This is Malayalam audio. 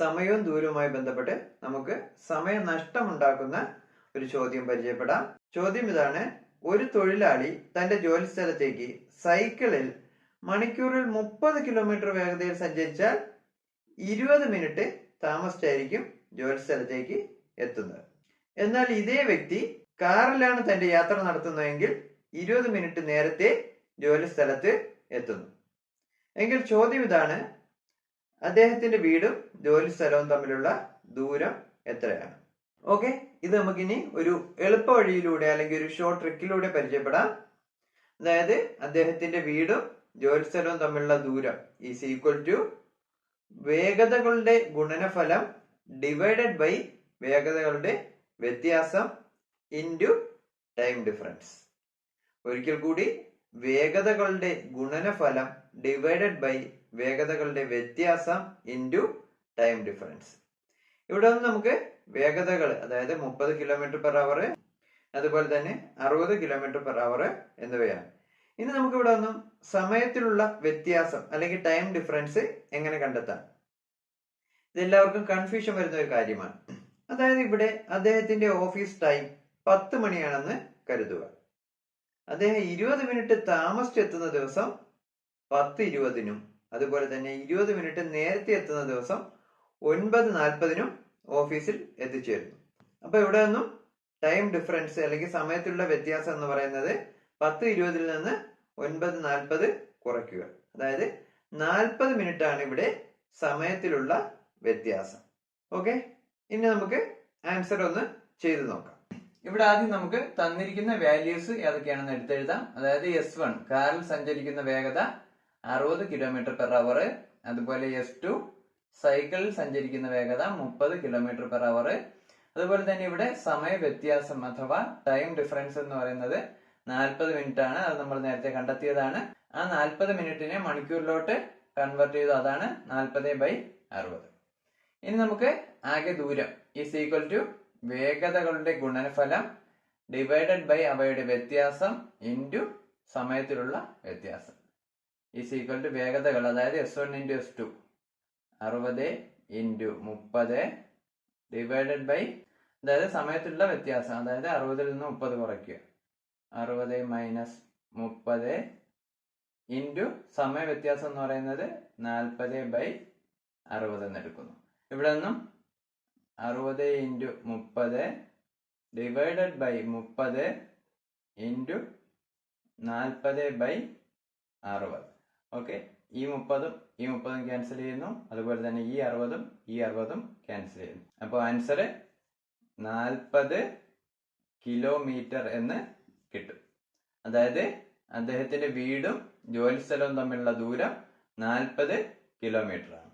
സമയവും ദൂരവുമായി ബന്ധപ്പെട്ട് നമുക്ക് സമയനഷ്ടമുണ്ടാക്കുന്ന ഒരു ചോദ്യം പരിചയപ്പെടാം. ചോദ്യം ഇതാണ് ഒരു തൊഴിലാളി തന്റെ ജോലി സ്ഥലത്തേക്ക് സൈക്കിളിൽ മണിക്കൂറിൽ മുപ്പത് കിലോമീറ്റർ വേഗതയിൽ സഞ്ചരിച്ചാൽ ഇരുപത് മിനിറ്റ് താമസിച്ചായിരിക്കും ജോലി സ്ഥലത്തേക്ക് എത്തുന്നത്. എന്നാൽ ഇതേ വ്യക്തി കാറിലാണ് തന്റെ യാത്ര നടത്തുന്നതെങ്കിൽ ഇരുപത് മിനിറ്റ് നേരത്തെ ജോലി സ്ഥലത്ത് എത്തുന്നു. എങ്കിൽ ചോദ്യം ഇതാണ് അദ്ദേഹത്തിന്റെ വീടും ജോലി സ്ഥലവും തമ്മിലുള്ള ദൂരം എത്രയാണ്? ഓക്കെ ഇത് നമുക്കിനി ഒരു എളുപ്പ വഴിയിലൂടെ അല്ലെങ്കിൽ ഒരു ഷോർട്ട് ട്രിക്കിലൂടെ പരിചയപ്പെടാം. അതായത് അദ്ദേഹത്തിന്റെ വീടും ജോലി സ്ഥലവും തമ്മിലുള്ള ദൂരം ഈസ് ഈക്വൽ ടു വേഗതകളുടെ ഗുണനഫലം ഡിവൈഡഡ് ബൈ വേഗതകളുടെ വ്യത്യാസം ഇന്റു ടൈം ഡിഫറൻസ് ഒരിക്കൽ കൂടി വേഗതകളുടെ ഗുണനഫലം ഡിവൈഡഡ് ബൈ വേഗതകളുടെ വ്യത്യാസം ഇന്റു ടൈം ഡിഫറൻസ് ഇവിടെ നിന്ന് നമുക്ക് വേഗതകൾ അതായത് മുപ്പത് കിലോമീറ്റർ പെർ അവർ അതുപോലെ തന്നെ അറുപത് കിലോമീറ്റർ പെർ അവർ എന്നിവയാണ്. ഇനി നമുക്ക് ഇവിടെ ഒന്നും സമയത്തിലുള്ള വ്യത്യാസം അല്ലെങ്കിൽ ടൈം ഡിഫറൻസ് എങ്ങനെ കണ്ടെത്താം? ഇതെല്ലാവർക്കും കൺഫ്യൂഷൻ വരുന്ന ഒരു കാര്യമാണ്. അതായത് ഇവിടെ അദ്ദേഹത്തിന്റെ ഓഫീസ് ടൈം പത്ത് മണിയാണെന്ന് കരുതുക. അദ്ദേഹം ഇരുപത് മിനിറ്റ് താമസിച്ചെത്തുന്ന ദിവസം പത്ത് ഇരുപതിനും അതുപോലെ തന്നെ ഇരുപത് മിനിറ്റ് നേരത്തെ എത്തുന്ന ദിവസം ഒൻപത് നാൽപ്പതിനും ഓഫീസിൽ എത്തിച്ചേരുന്നു. അപ്പൊ ഇവിടെ നിന്നും ടൈം ഡിഫറൻസ് അല്ലെങ്കിൽ സമയത്തുള്ള വ്യത്യാസം എന്ന് പറയുന്നത് പത്ത് ഇരുപതിൽ നിന്ന് ഒൻപത് നാൽപ്പത് കുറയ്ക്കുക. അതായത് നാൽപ്പത് മിനിറ്റ് ആണ് ഇവിടെ സമയത്തിലുള്ള വ്യത്യാസം. ഓക്കെ ഇനി നമുക്ക് ആൻസർ ഒന്ന് ചെയ്തു നോക്കാം. ഇവിടെ ആദ്യം നമുക്ക് തന്നിരിക്കുന്ന വാല്യൂസ് ഏതൊക്കെയാണെന്ന് എടുത്തെഴുതാം. അതായത് എസ് വൺ കാറിൽ സഞ്ചരിക്കുന്ന വേഗത അറുപത് കിലോമീറ്റർ പെർ അവർ അതുപോലെ എസ് ടു സൈക്കിളിൽ സഞ്ചരിക്കുന്ന വേഗത മുപ്പത് കിലോമീറ്റർ പെർ അവർ അതുപോലെ തന്നെ ഇവിടെ സമയ വ്യത്യാസം അഥവാ ടൈം ഡിഫറൻസ് എന്ന് പറയുന്നത് നാൽപ്പത് മിനിറ്റ് ആണ്. അത് നമ്മൾ നേരത്തെ കണ്ടെത്തിയതാണ്. ആ നാൽപ്പത് മിനിറ്റിനെ മണിക്കൂറിലോട്ട് കൺവെർട്ട് ചെയ്തു. അതാണ് നാൽപ്പത് ബൈ അറുപത്. ഇനി നമുക്ക് ആകെ ദൂരം ഈസ് ഈക്വൽ ടു വേഗതകളുടെ ഗുണനഫലം ഡിവൈഡഡ് ബൈ അവയുടെ വ്യത്യാസം ഇന്റു സമയത്തിലുള്ള വ്യത്യാസം. ഈസ് ഈക്വൽ ടു വേഗതകൾ അതായത് S one into S two അറുപത് ഇന്റു മുപ്പത് ഡിവൈഡഡ് ബൈ അതായത് സമയത്തിലുള്ള വ്യത്യാസം അതായത് അറുപതിൽ നിന്ന് മുപ്പത് കുറയ്ക്കുക. അറുപത് മൈനസ് മുപ്പത് ഇന്റു സമയ വ്യത്യാസം എന്ന് പറയുന്നത് നാൽപ്പത് ബൈ അറുപത് എന്ന് എടുക്കുന്നു. ഇവിടെ നിന്നും അറുപത് ഇന്റു മുപ്പത് ഡിവൈഡഡ് ബൈ മുപ്പത് ഇന്റു നാൽപ്പത് ബൈ അറുപത്. ഓക്കെ? ഈ മുപ്പതും ഈ മുപ്പതും ക്യാൻസൽ ചെയ്യുന്നു. അതുപോലെ തന്നെ ഈ അറുപതും ഈ അറുപതും ക്യാൻസൽ ചെയ്യുന്നു. അപ്പോൾ ആൻസർ നാൽപ്പത് കിലോമീറ്റർ എന്ന് കിട്ടും. അതായത് അദ്ദേഹത്തിന്റെ വീടും ജോലി സ്ഥലവും തമ്മിലുള്ള ദൂരം നാൽപ്പത് കിലോമീറ്റർ ആണ്.